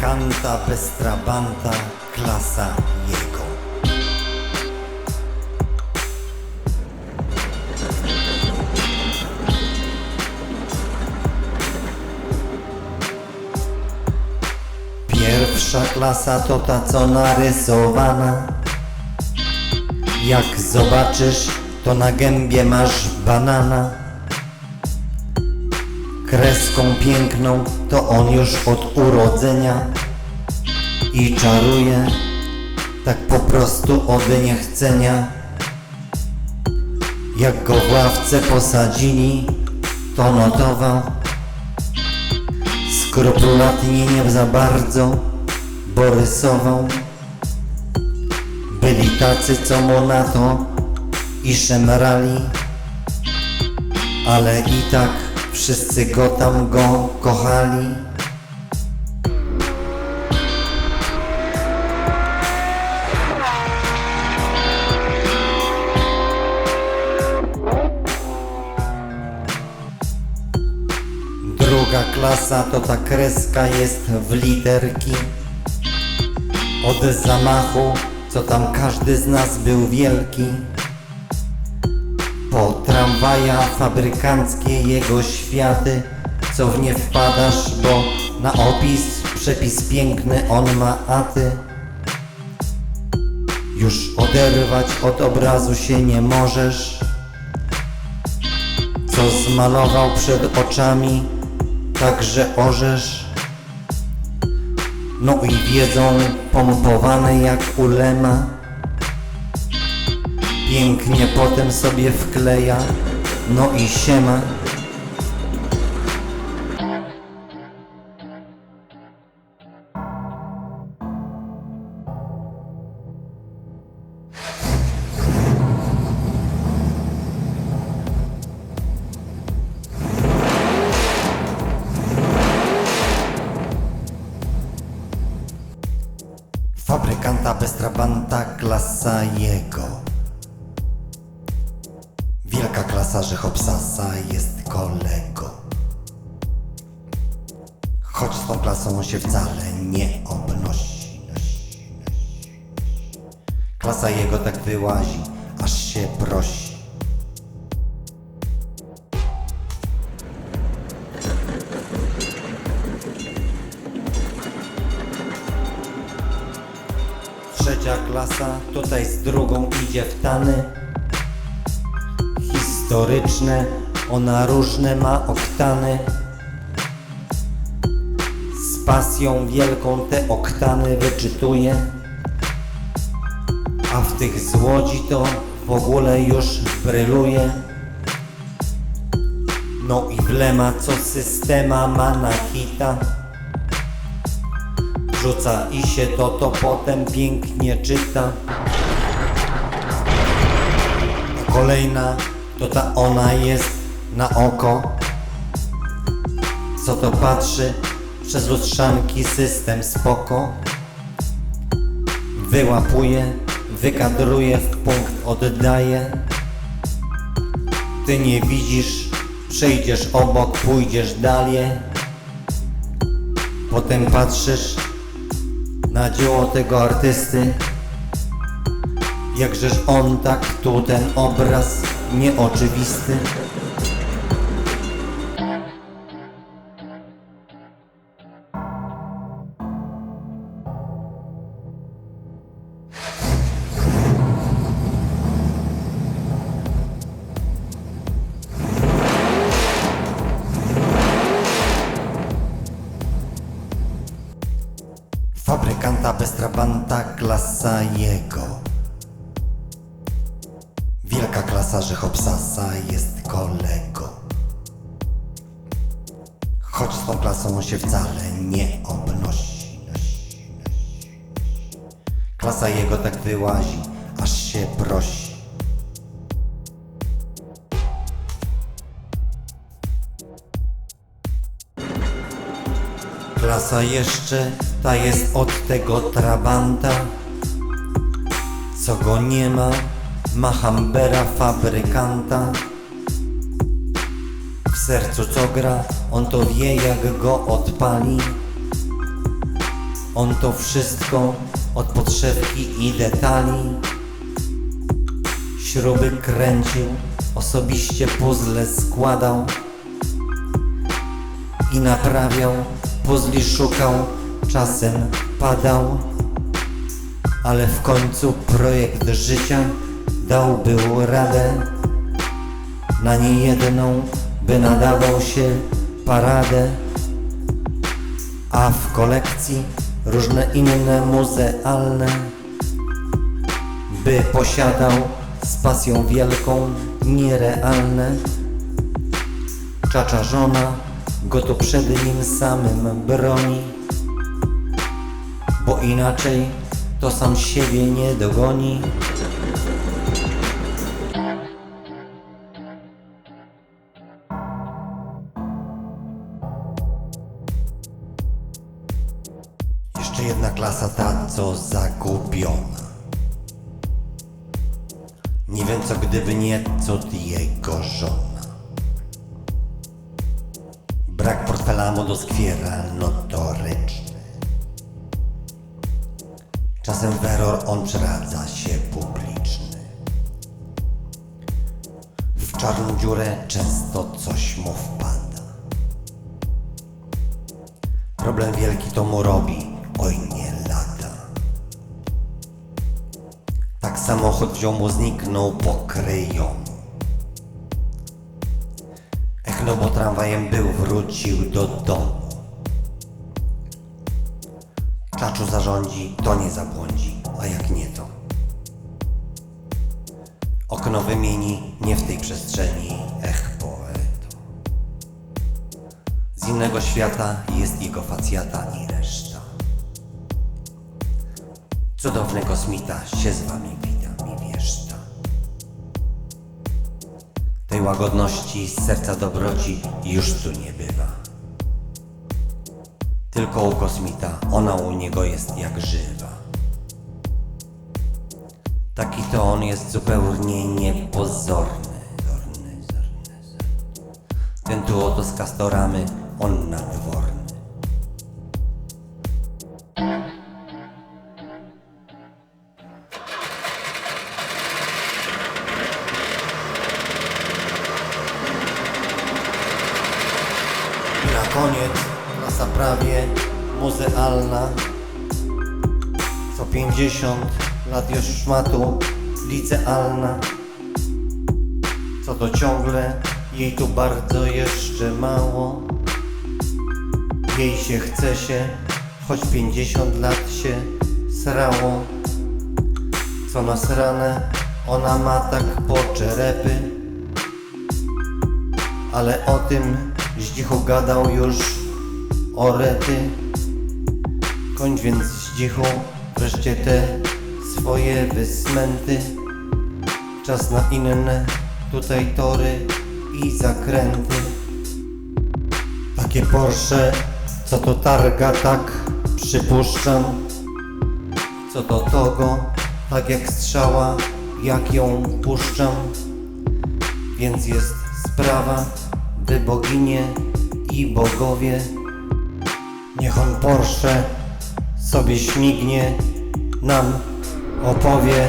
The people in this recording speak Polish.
Fabrykanta bez trabanta, klasa jego. Pierwsza klasa to ta co narysowana Jak zobaczysz to na gębie masz banana Kreską piękną to on już od urodzenia I czaruje tak po prostu od niechcenia. Jak go w ławce posadzili to notował. Skrupulatnie nie za bardzo, bo rysował. Byli tacy, co mu na to i szemrali, ale i tak wszyscy go tam go kochali. Druga klasa to ta kreska jest w literki Od zamachu, co tam każdy z nas był wielki Po tramwaja fabrykanckie jego światy Co w nie wpadasz, bo na opis przepis piękny on ma, a ty Już oderwać od obrazu się nie możesz co zmalował przed oczami, także orzesz. No i wiedzą pompowane jak ulema. Pięknie potem sobie wkleja, no i siema. Fabrykanta bez trabanta, klasa jego. Wielka klasa, że Hopsasa jest kolego. Choć z tą klasą się wcale nie obnosi. nosi, nosi. Klasa jego tak wyłazi, aż się prosi. Trzecia klasa tutaj z drugą idzie w tany Historyczne, ona różne ma oktany. Z pasją wielką te oktany wyczytuje A w tych z Łodzi to w ogóle już bryluje No i wlema co systema ma na hita. Rzuca i się to, to potem pięknie czyta. Kolejna to ta ona jest na oko. Co to patrzy przez lustrzanki system spoko. Wyłapuje, wykadruje, w punkt oddaje. Ty nie widzisz, przejdziesz obok, pójdziesz dalej. Potem patrzysz na dzieło tego artysty. Jakżeż on tak tu ten obraz nieoczywisty. Fabrykanta bez trabanta, klasa jego. Że Hopsasa jest kolego. Choć z tą klasą się wcale nie obnosi. nosi, nosi. Klasa jego tak wyłazi, aż się prosi. Klasa jeszcze ta jest od tego trabanta, co go nie ma, ma hambera fabrykanta. W sercu co gra, on to wie jak go odpali. On to wszystko od podszewki i detali Śruby kręcił, osobiście puzzle składał i naprawiał, puzli szukał, czasem padał, ale w końcu projekt życia dał był radę na niejedną, by nadawał się paradę, a w kolekcji różne inne muzealne, by posiadał z pasją wielką, nierealne. Czacza żona go tu przed nim samym broni, bo inaczej to sam siebie nie dogoni. Jeszcze jedna klasa ta, co zagubiona. Nie wiem co gdyby nie, co jego żona. Brak portfela modoskwiera notoryczny. Czasem w error on przeradza się publiczny. W czarną dziurę często coś mu wpada. Problem wielki to mu robi, oj nie lata. Tak samochód wziął mu zniknął pokryjomu. Ech no bo tramwajem był, wrócił do domu. Czaczu zarządzi, to nie zabłądzi, a jak nie to. Okno wymieni, nie w tej przestrzeni, ech poeto. Z innego świata jest jego facjata i reszta. Cudowny kosmita się z wami wita mi wieszta. Tej łagodności z serca dobroci już tu nie bywa. Tylko u kosmita, ona u niego jest jak żywa. Taki to on jest zupełnie niepozorny. Zorny, zorny, zorny. Ten tu oto z kastoramy, on nadworny. Muzealna. Co 50 lat już szmatu licealna. Co to ciągle jej tu bardzo jeszcze mało. Jej się chce się, choć 50 lat się srało. Co nasrane, ona ma tak po czerepy. Ale o tym Zdzichu gadał już o rety. Kończ więc Zdzichu wreszcie te swoje wysmęty. Czas na inne tutaj tory i zakręty. Takie Porsche, co to targa tak przypuszczam. Co to togo, tak jak strzała, jak ją puszczam. Więc jest sprawa, by boginie i bogowie Niech on Porsche sobie śmignie, nam opowie